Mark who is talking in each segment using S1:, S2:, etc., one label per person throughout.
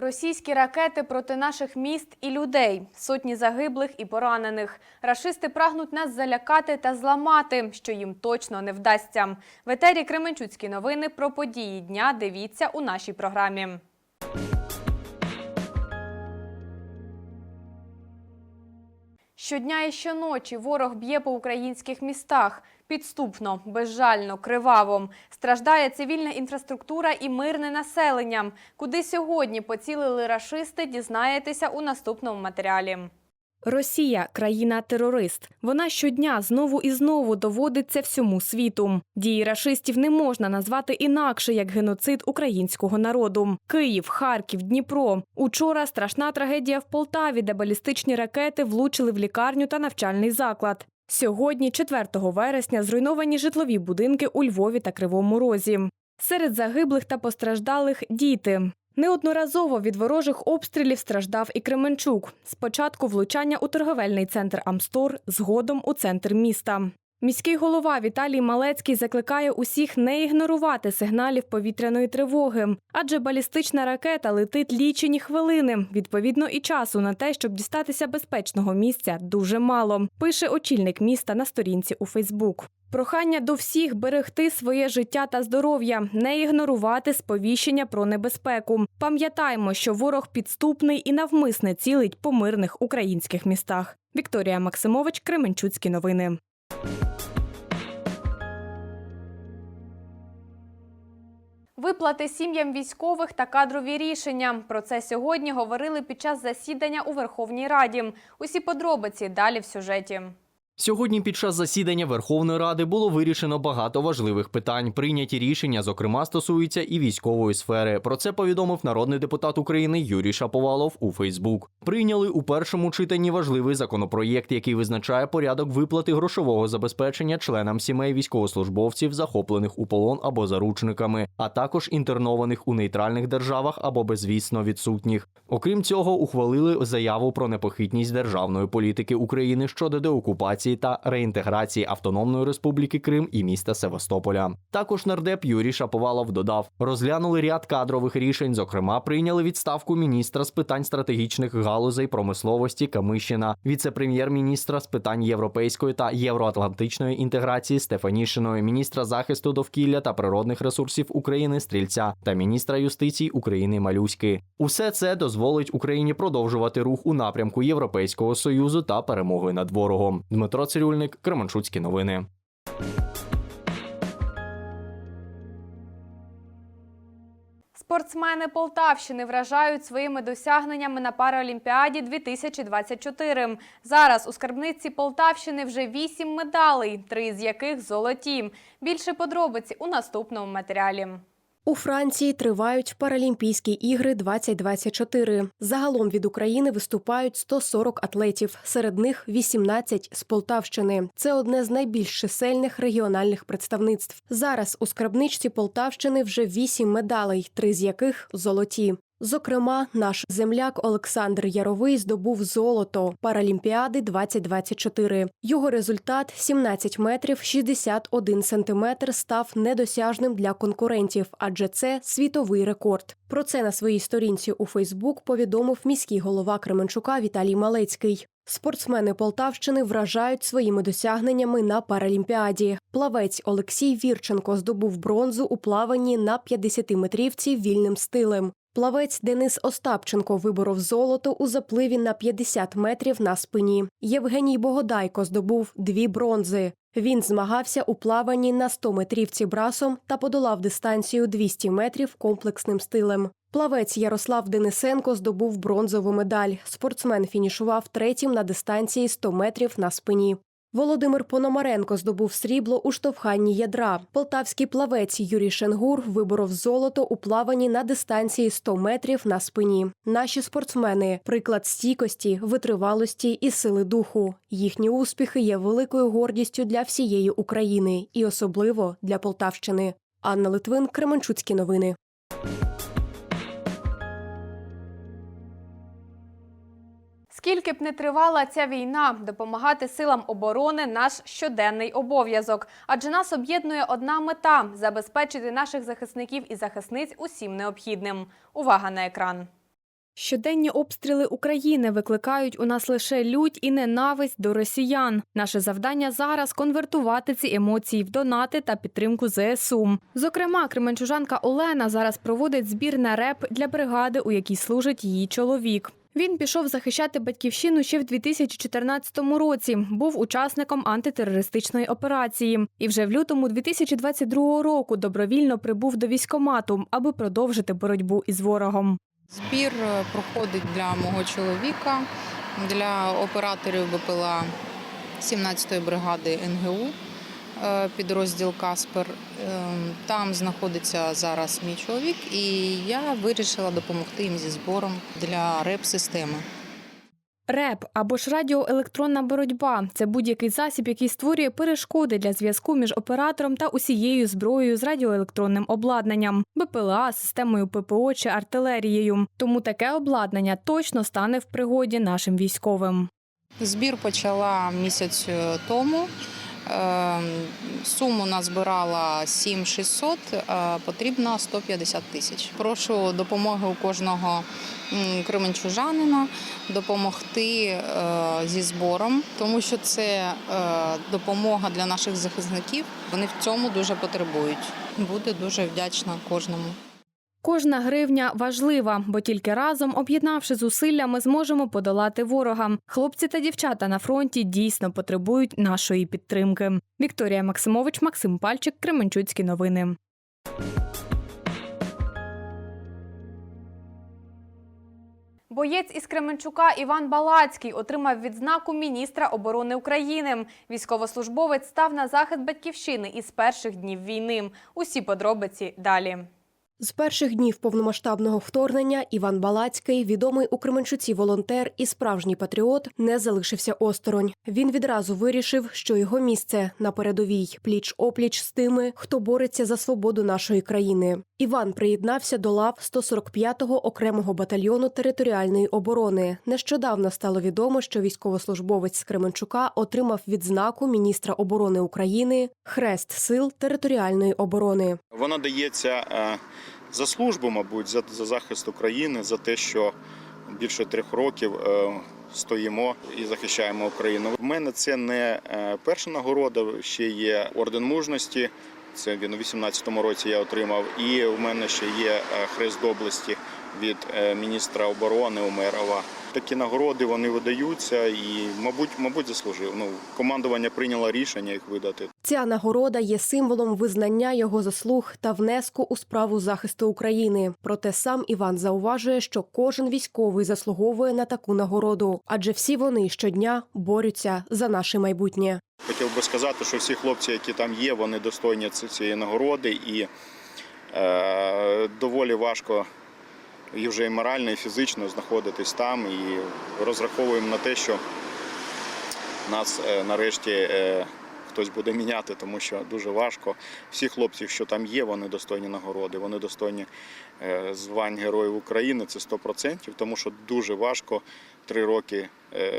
S1: Російські ракети проти наших міст і людей, сотні загиблих і поранених. Рашисти прагнуть нас залякати та зламати, що їм точно не вдасться. В етері Кременчуцькі новини про події дня дивіться у нашій програмі. Щодня і щоночі ворог б'є по українських містах. Підступно, безжально, криваво. Страждає цивільна інфраструктура і мирне населення. Куди сьогодні поцілили рашисти, дізнаєтеся у наступному матеріалі. Росія країна-терорист. Вона щодня знову і знову доводиться всьому світу. Дії рашистів не можна назвати інакше як геноцид українського народу. Київ, Харків, Дніпро. Учора страшна трагедія в Полтаві, де балістичні ракети влучили в лікарню та навчальний заклад. Сьогодні, 4 вересня, зруйновані житлові будинки у Львові та Кривому Розі. Серед загиблих та постраждалих діти. Неодноразово від ворожих обстрілів страждав і Кременчук. Спочатку влучання у торговельний центр Амстор, згодом у центр міста. Міський голова Віталій Малецький закликає усіх не ігнорувати сигналів повітряної тривоги, адже балістична ракета летить лічені хвилини. Відповідно, і часу на те, щоб дістатися безпечного місця, дуже мало. Пише очільник міста на сторінці у Фейсбук. Прохання до всіх берегти своє життя та здоров'я, не ігнорувати сповіщення про небезпеку. Пам'ятаймо, що ворог підступний і навмисне цілить по мирних українських містах. Вікторія Максимович, Кременчуцькі новини. Виплати сім'ям військових та кадрові рішення. Про це сьогодні говорили під час засідання у Верховній Раді. Усі подробиці далі в сюжеті.
S2: Сьогодні під час засідання Верховної Ради було вирішено багато важливих питань. Прийняті рішення, зокрема, стосуються і військової сфери. Про це повідомив народний депутат України Юрій Шаповалов у Фейсбук. Прийняли у першому читанні важливий законопроєкт, який визначає порядок виплати грошового забезпечення членам сімей військовослужбовців, захоплених у полон або заручниками, а також інтернованих у нейтральних державах або безвісно відсутніх. Окрім цього, ухвалили заяву про непохитність державної політики України щодо деокупації та реінтеграції Автономної Республіки Крим і міста Севастополя. Також нардеп Юрій Шаповалов додав, розглянули ряд кадрових рішень. Зокрема, прийняли відставку міністра з питань стратегічних галузей промисловості Камишина, віце-прем'єр-міністра з питань європейської та євроатлантичної інтеграції Стефанішиної, міністра захисту довкілля та природних ресурсів України Стрільця та міністра юстиції України Малюськи. Усе це дозволить Україні продовжувати рух у напрямку Європейського союзу та перемоги над ворогом. Дмитро Цирюльник, Кременчуцькі новини.
S1: Спортсмени Полтавщини вражають своїми досягненнями на Паралімпіаді 2024. Зараз у скарбниці Полтавщини вже вісім медалей, три з яких золоті. Більше подробиці у наступному матеріалі.
S3: У Франції тривають Паралімпійські ігри 2024. Загалом від України виступають 140 атлетів. Серед них 18 з Полтавщини. Це одне з найбільш чисельних регіональних представництв. Зараз у скарбничці Полтавщини вже 8 медалей, три з яких золоті. Зокрема, наш земляк Олександр Яровий здобув золото Паралімпіади 2024. Його результат 17 метрів 61 сантиметр став недосяжним для конкурентів, адже це світовий рекорд. Про це на своїй сторінці у Фейсбук повідомив міський голова Кременчука Віталій Малецький. Спортсмени Полтавщини вражають своїми досягненнями на Паралімпіаді. Плавець Олексій Вірченко здобув бронзу у плаванні на 50-метрівці вільним стилем. Плавець Денис Остапченко виборов золото у запливі на 50 метрів на спині. Євгеній Богодайко здобув дві бронзи. Він змагався у плаванні на 100 метрівці брасом та подолав дистанцію 200 метрів комплексним стилем. Плавець Ярослав Денисенко здобув бронзову медаль. Спортсмен фінішував третім на дистанції 100 метрів на спині. Володимир Пономаренко здобув срібло у штовханні ядра. Полтавський плавець Юрій Шенгур виборов золото у плаванні на дистанції 100 метрів на спині. Наші спортсмени приклад стійкості, витривалості і сили духу. Їхні успіхи є великою гордістю для всієї України і особливо для Полтавщини. Анна Литвин, Кременчуцькі новини.
S1: Скільки б не тривала ця війна, допомагати силам оборони наш щоденний обов'язок. Адже нас об'єднує одна мета забезпечити наших захисників і захисниць усім необхідним. Увага на екран. Щоденні обстріли України викликають у нас лише лють і ненависть до росіян. Наше завдання зараз конвертувати ці емоції в донати та підтримку ЗСУ. Зокрема, кременчужанка Олена зараз проводить збір на реп для бригади, у якій служить її чоловік. Він пішов захищати батьківщину ще в 2014 році. Був учасником антитерористичної операції. І вже в лютому 2022 року добровільно прибув до військомату, аби продовжити боротьбу із ворогом.
S4: Збір е, проходить для мого чоловіка, для операторів БПЛА 17-ї бригади НГУ, підрозділ Каспер. Е, Там знаходиться зараз мій чоловік, і я вирішила допомогти їм зі збором для реп-системи.
S1: Реп або ж радіоелектронна боротьба це будь-який засіб, який створює перешкоди для зв'язку між оператором та усією зброєю з радіоелектронним обладнанням, БПЛА, системою ППО чи артилерією. Тому таке обладнання точно стане в пригоді нашим військовим.
S4: Збір почала місяць е, тому. Е, Суму назбирала 7600, е, потрібно 150 тисяч. Прошу допомоги у кожного кременчужанина допомогти е, зі збором, тому що це е, допомога для наших захисників. Вони в цьому дуже потребують. Буду дуже вдячна кожному.
S1: Кожна гривня важлива, бо тільки разом, об'єднавши зусилля, ми зможемо подолати ворога. Хлопці та дівчата на фронті дійсно потребують нашої підтримки. Вікторія Максимович, Максим Пальчик, Кременчуцькі новини. Боєць із Кременчука Іван Балацький отримав відзнаку міністра оборони України. Військовослужбовець став на захист батьківщини із перших днів війни. Усі подробиці далі.
S3: З перших днів повномасштабного вторгнення Іван Балацький, відомий у Кременчуці волонтер і справжній патріот, не залишився осторонь. Він відразу вирішив, що його місце на передовій, пліч опліч з тими, хто бореться за свободу нашої країни. Іван приєднався до лав 145-го окремого батальйону територіальної оборони. Нещодавно стало відомо, що військовослужбовець з Кременчука отримав відзнаку міністра оборони України Хрест сил територіальної оборони.
S5: Вона дається е, за службу, мабуть, за, за захист України, за те, що більше трьох років е, стоїмо і захищаємо Україну. В мене це не е, перша нагорода, ще є орден мужності. Це він у 18-му році я отримав. І в мене ще є е, хрест доблесті від міністра оборони Умерова. Такі нагороди вони видаються і, мабуть, мабуть, заслужив. Ну, командування прийняло рішення їх видати.
S3: Ця нагорода є символом визнання його заслуг та внеску у справу захисту України. Проте сам Іван зауважує, що кожен військовий заслуговує на таку нагороду, адже всі вони щодня борються за наше майбутнє.
S5: Хотів би сказати, що всі хлопці, які там є, вони достойні цієї нагороди, і е, доволі важко і вже і морально, і фізично знаходитись там. І розраховуємо на те, що нас е, нарешті е, хтось буде міняти, тому що дуже важко. Всі хлопці, що там є, вони достойні нагороди, вони достойні е, звань Героїв України. Це 100%, тому що дуже важко три роки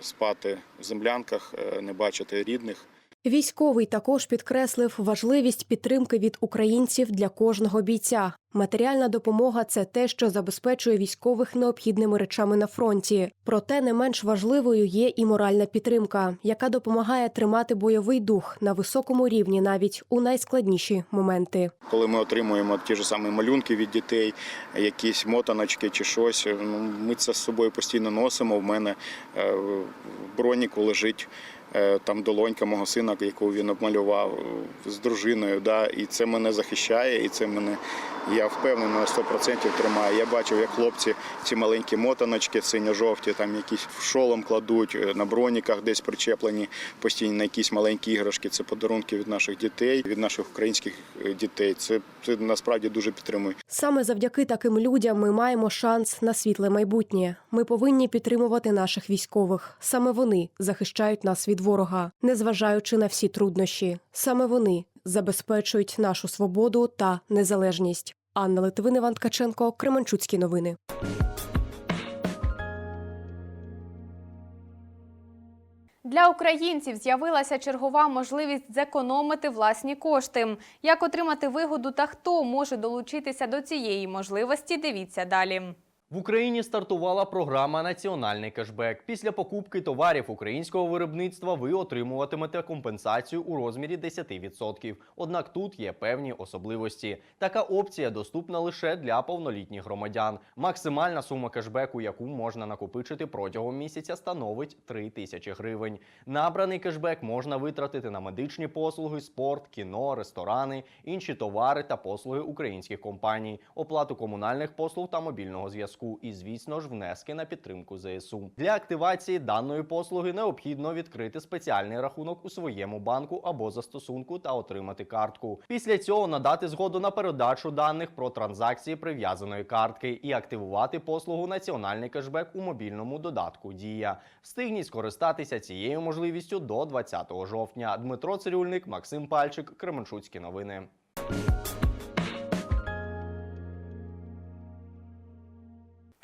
S5: спати в землянках, не бачити рідних.
S3: Військовий також підкреслив важливість підтримки від українців для кожного бійця. Матеріальна допомога це те, що забезпечує військових необхідними речами на фронті. Проте не менш важливою є і моральна підтримка, яка допомагає тримати бойовий дух на високому рівні навіть у найскладніші моменти.
S5: Коли ми отримуємо ті ж самі малюнки від дітей, якісь мотаночки чи щось, ну, ми це з собою постійно носимо. В мене е, броніку лежить там долонька мого сина, яку він обмалював е, з дружиною. Да, і це мене захищає, і це мене, я впевнений, на 100% тримає. Я бачив, як хлопці ці маленькі мотаночки синьо-жовті, там якісь в шолом кладуть, е, на броніках десь причеплені постійно на якісь маленькі іграшки. Це подарунки від наших дітей, від наших українських е, дітей. Це, це насправді дуже підтримує.
S3: Саме завдяки таким людям ми маємо шанс на світле майбутнє. Ми повинні підтримувати наших військових. Саме вони захищають нас від ворога, незважаючи на всі труднощі. Саме вони забезпечують нашу свободу та незалежність. Анна Литвин, Іван Ткаченко, Кременчуцькі новини.
S1: Для українців з'явилася чергова можливість зекономити власні кошти. Як отримати вигоду та хто може долучитися до цієї можливості, дивіться далі.
S2: В Україні стартувала програма Національний кешбек. Після покупки товарів українського виробництва ви отримуватимете компенсацію у розмірі 10%. Однак тут є певні особливості. Така опція доступна лише для повнолітніх громадян. Максимальна сума кешбеку, яку можна накопичити протягом місяця, становить 3 тисячі гривень. Набраний кешбек можна витратити на медичні послуги, спорт, кіно, ресторани, інші товари та послуги українських компаній, оплату комунальних послуг та мобільного зв'язку і, звісно ж, внески на підтримку ЗСУ. Для активації даної послуги необхідно відкрити спеціальний рахунок у своєму банку або застосунку та отримати картку. Після цього надати згоду на передачу даних про транзакції прив'язаної картки і активувати послугу Національний кешбек у мобільному додатку Дія. Встигніть скористатися цією можливістю до 20 жовтня. Дмитро Цирюльник, Максим Пальчик, Кременчуцькі новини.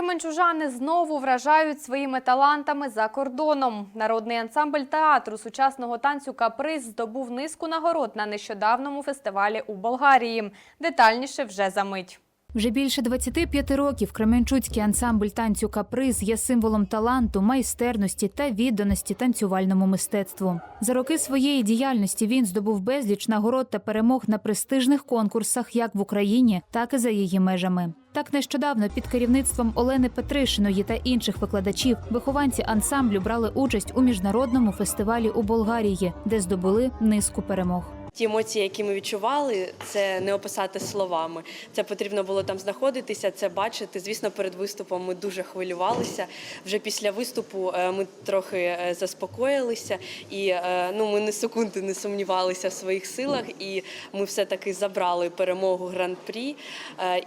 S1: Кременчужани знову вражають своїми талантами за кордоном. Народний ансамбль театру сучасного танцю Каприз здобув низку нагород на нещодавному фестивалі у Болгарії. Детальніше вже за мить.
S6: Вже більше 25 років Кременчуцький ансамбль танцю Каприз є символом таланту, майстерності та відданості танцювальному мистецтву. За роки своєї діяльності він здобув безліч нагород та перемог на престижних конкурсах як в Україні, так і за її межами. Так нещодавно під керівництвом Олени Петришиної та інших викладачів вихованці ансамблю брали участь у міжнародному фестивалі у Болгарії, де здобули низку перемог.
S7: Ті емоції, які ми відчували, це не описати словами. Це потрібно було там знаходитися, це бачити. Звісно, перед виступом ми дуже хвилювалися. Вже після виступу е, ми трохи е, заспокоїлися, і е, ну ми не секунди не сумнівалися в своїх силах. І ми все таки забрали перемогу гран-прі.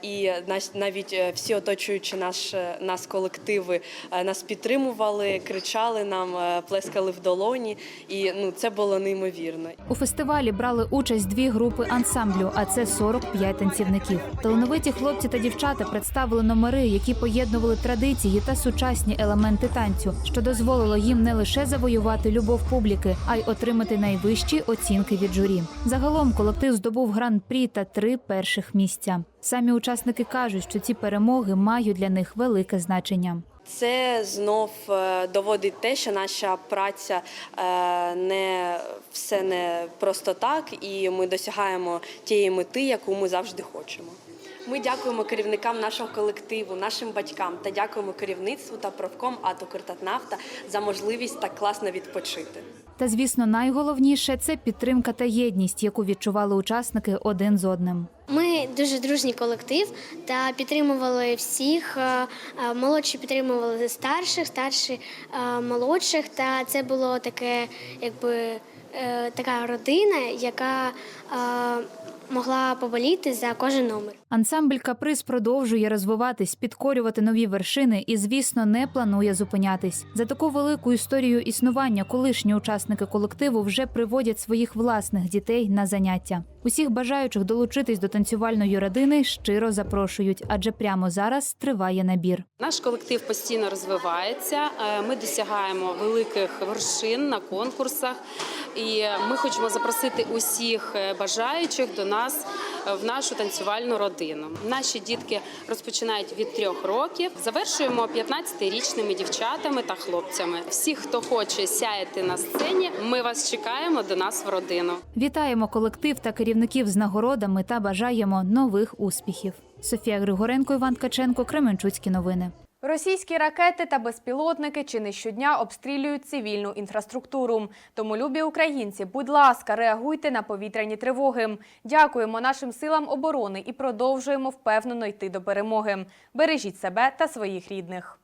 S7: І навіть всі оточуючи наш нас колективи нас підтримували, кричали нам, плескали в долоні. І ну це було неймовірно.
S6: У фестивалі брали участь дві групи ансамблю, а це 45 танцівників. Талановиті хлопці та дівчата представили номери, які поєднували традиції та сучасні елементи танцю, що дозволило їм не лише завоювати любов публіки, а й отримати найвищі оцінки від журі. Загалом колектив здобув гран-прі та три перших місця. Самі учасники кажуть, що ці перемоги мають для них велике значення.
S7: Це знов е, доводить те, що наша праця е, не все не просто так, і ми досягаємо тієї мети, яку ми завжди хочемо. Ми дякуємо керівникам нашого колективу, нашим батькам та дякуємо керівництву та профком АТО «Киртатнафта» за можливість так класно відпочити.
S6: Та звісно, найголовніше це підтримка та єдність, яку відчували учасники один з одним.
S8: Ми дуже дружній колектив та підтримували всіх. е, е, Молодші підтримували старших, старші е, молодших. Та це було таке, якби така родина, яка могла поболіти за кожен номер.
S6: Ансамбль Каприз продовжує розвиватись, підкорювати нові вершини і, звісно, не планує зупинятись. За таку велику історію існування колишні учасники колективу вже приводять своїх власних дітей на заняття. Усіх бажаючих долучитись до танцювальної родини щиро запрошують, адже прямо зараз триває набір.
S9: Наш колектив постійно розвивається. е, Ми досягаємо великих вершин на конкурсах, і ми хочемо запросити усіх е, бажаючих до нас е, в нашу танцювальну родину. Наші дітки розпочинають від трьох років. Завершуємо 15-річними дівчатами та хлопцями. Всі, хто хоче сяяти на сцені, ми вас чекаємо до нас в родину.
S6: Вітаємо колектив та керівників з нагородами та бажаємо нових успіхів. Софія Григоренко, Іван Ткаченко, Кременчуцькі новини.
S1: Російські ракети та безпілотники чи не щодня обстрілюють цивільну інфраструктуру. Тому, любі українці, будь ласка, реагуйте на повітряні тривоги. Дякуємо нашим силам оборони і продовжуємо впевнено йти до перемоги. Бережіть себе та своїх рідних.